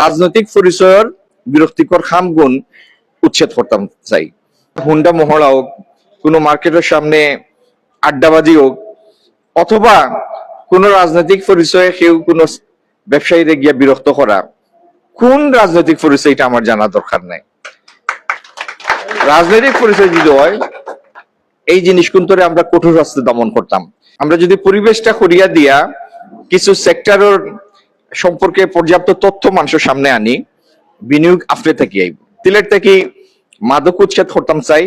রাজনৈতিক পরিচয়ের বিরক্তিকর খামগুণ উচ্ছেদ করতাম চাই। হুন্ডা মহড়া হোক, কোনো মার্কেটের সামনে আড্ডাবাজি হোক, অথবা কোনো রাজনৈতিক পরিচয়ে কেউ কোনো ব্যবসায়ীরে গিয়া বিরক্ত করা, কোন রাজনৈতিক পরিচয় এটা আমার জানা দরকার নাই। রাজনৈতিক পরিচয় যদি হয়, এই জিনিস কিন্তু আমরা কঠোর হস্তে দমন করতাম। আমরা যদি পরিবেশটা করিয়া দিয়া কিছু সেক্টরের সম্পর্কে পর্যাপ্ত তথ্য মানুষের সামনে আনি। বিনিয়োগ আফরে থেকে আইব। সিলেট থেকে মাদক উচ্ছেদ করতাম চাই।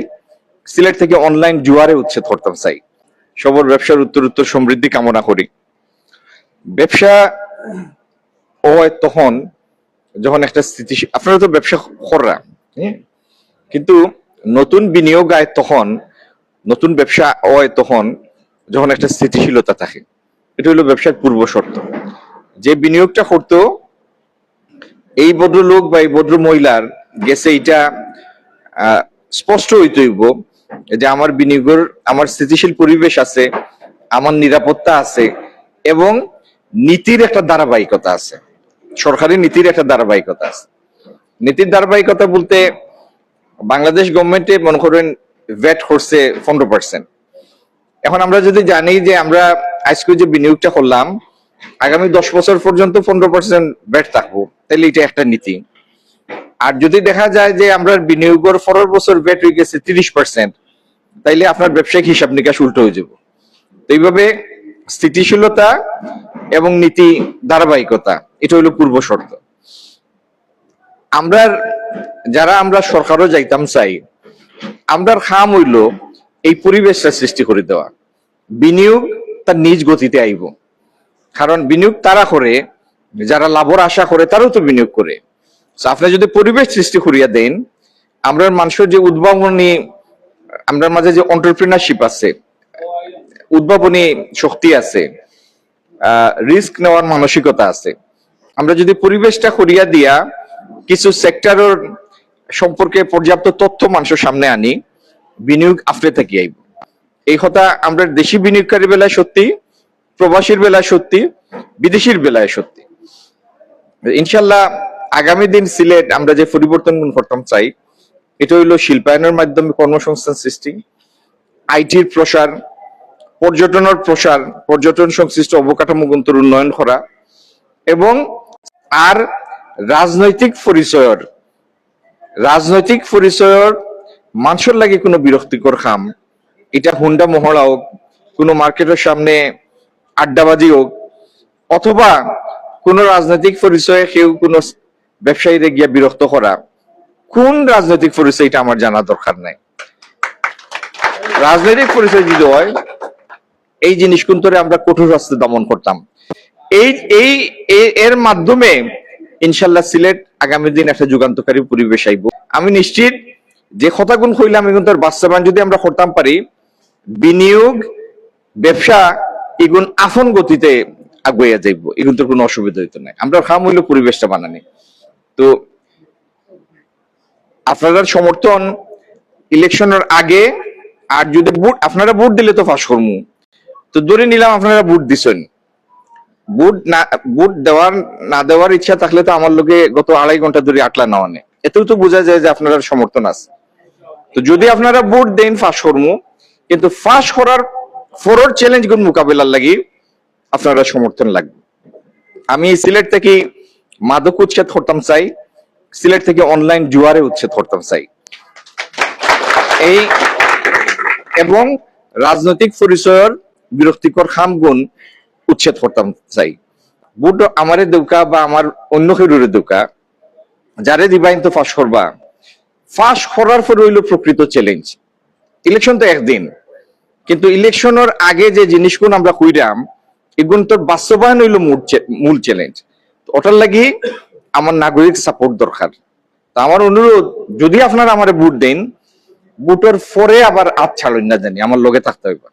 সিলেট থেকে অনলাইন জুয়ারে উচ্ছেদ করতাম চাই। সবর ব্যবসার উত্তর উত্তর সমৃদ্ধি কামনা করি। ব্যবসা হয় তখন যখন একটা স্থিতিশীল আপনারা তো ব্যবসা হ্যাঁ? কিন্তু নতুন বিনিয়োগ আয় তখন, নতুন ব্যবসা হয় তখন যখন একটা স্থিতিশীলতা থাকে। এটা হলো ব্যবসার পূর্ব শর্ত। যে বিনিয়োগটা করতো, এই ভদ্রলোক বা এই ভদ্র মহিলার গেছে এটা স্পষ্ট হইতে হইব যে আমার বিনিয়োগের, আমার স্থিতিশীল পরিবেশ আছে, আমার নিরাপত্তা আছে এবং নীতির একটা ধারাবাহিকতা আছে। সরকারি নীতির একটা ধারাবাহিকতা আছে। নীতির ধারাবাহিকতা বলতে বাংলাদেশ গভর্নমেন্টে মনে করেন ভ্যাট করছে পনেরো পার্সেন্ট এখন আমরা যদি জানি যে আমরা আজকে যে বিনিয়োগটা করলাম আগামী দশ বছর পর্যন্ত পনেরো পার্সেন্ট ভ্যাট থাকব। তাহলে এটা একটা নীতি। আর যদি দেখা যায় যে আমরা বিনিয়োগের পরের বছর ভ্যাট হয়ে গেছে তিরিশ পার্সেন্ট তাইলে আপনার ব্যবসায়িক হিসাব নিকাশ উল্টো হয়ে যাব। এইভাবে স্থিতিশীলতা এবং নীতি ধারাবাহিকতা, এটা হলো পূর্ব শর্ত। আমরা যারা আমরা সরকারও যাইতাম চাই, আমরার খাম হইল এই পরিবেশটা সৃষ্টি করে দেওয়া। বিনিয়োগ তার নিজ গতিতে আইব। কারণ বিনিয়োগ তারা করে, যারা লাভর আশা করে তারাও তো বিনিয়োগ করে। আপনি যদি পরিবেশ সৃষ্টি করিয়া দেন, আমরা মানুষের যে উদ্ভাবনী, আমরা মাঝে যে অন্টারপ্রিনারশিপ আছে, উদ্ভাবনী শক্তি আছে রিস্ক নেওয়ার মানসিকতা আছে, আমরা যদি পরিবেশটা করিয়া দিয়া কিছু সেক্টরের সম্পর্কে পর্যাপ্ত তথ্য মানুষের সামনে আনি, বিনিয়োগ আফরে থেকে আইব। এই কথা আমরা দেশি বিনিয়োগকারী বেলায় সত্যি প্রবাসীর বেলায় সত্যি, বিদেশির বেলায় সত্যি। ইনশাল্লাহ আগামী দিন সিলেট আমরা যে পরিবর্তন করতাম চাই, এটা হইল শিল্পায়নের মাধ্যমে কর্মসংস্থান সৃষ্টি, আইটির প্রসার, পর্যটনের প্রসার, পর্যটন সংশ্লিষ্ট অবকাঠামোগন্তর উন্নয়ন করা এবং আর রাজনৈতিক পরিচয়ের রাজনৈতিক পরিচয়ের মানুষের লাগে কোনো বিরক্তিকর খাম। এটা হুন্ডা মহড়া হোক কোনো মার্কেটের সামনে আড্ডাবাজি হোক, অথবা কোনো রাজনৈতিক পরিচয়ে কেউ কোনো ব্যবসায়ীরে গিয়া বিরক্ত করা কোন রাজনৈতিক পরিচয় এটা আমার জানা দরকার নাই? রাজনৈতিক পরিচয় যদি হয়, এই জিনিস কিন্তু আমরা কঠোর হস্তে দমন করতাম। এই এই এর মাধ্যমে ইনশাল্লাহ সিলেট আগামী দিন একটা যুগান্তকারী পরিবেশ আইব। আমি নিশ্চিত যে কথাগুন কইলাম আমি কিন্তু বাস্তবায়ন যদি আমরা করতাম পারি, বিনিয়োগ, ব্যবসা এগুন আফন গতিতে আগুয়া যাইব। এগুন তো কোনো অসুবিধা হইতো না। আমরা খাম হইল পরিবেশটা বানানি। তো আপনাদের সমর্থন ইলেকশনের আগে, আর যদি আপনারা ভোট দিলে তো ফাঁস করমু। তো ধরে নিলাম আপনারা ভোট দিছেন। ভোট না, ভোট দেওয়ার, না দেওয়ার ইচ্ছা থাকলে তো আমার লোকে গত আড়াই ঘণ্টা ধরে আটলা নেওয়া নেই এতেও তো বোঝা যায় যে আপনারা সমর্থন আছে। তো যদি আপনারা ভোট দেন, ফাঁস করমু। কিন্তু ফাঁস করার ফরর চ্যালেঞ্জগুলো মোকাবিলার লাগি আপনারা সমর্থন লাগবে। আমি সিলেট থেকে মাদক উচ্ছেদ করতাম চাই, সিলেট থেকে অনলাইন জুয়ারে উচ্ছেদ করতাম চাই। এই এবং রাজনৈতিক পরিচয়ের বিরক্তিকর খামগুণ উচ্ছেদ করতাম চাই। বুট আমারে দৌকা বা আমার অন্য কেউরে দৌকা, যারে দিবাইন তো ফাঁস করবা। ফাঁস করার পর হইল প্রকৃত চ্যালেঞ্জ ইলেকশন তো একদিন। কিন্তু ইলেকশনের আগে যে জিনিসগুলো আমরা কইরাম এগুলো তোর বাস্তবায়ন হইল মূল চ্যালেঞ্জ ওটার লাগি আমার নাগরিক সাপোর্ট দরকার। তা আমার অনুরোধ, যদি আপনারা আমার ভোট দেন বুটের পরে আবার আপ ছাড়েন না জানি, আমার লগে থাকতে হইবা।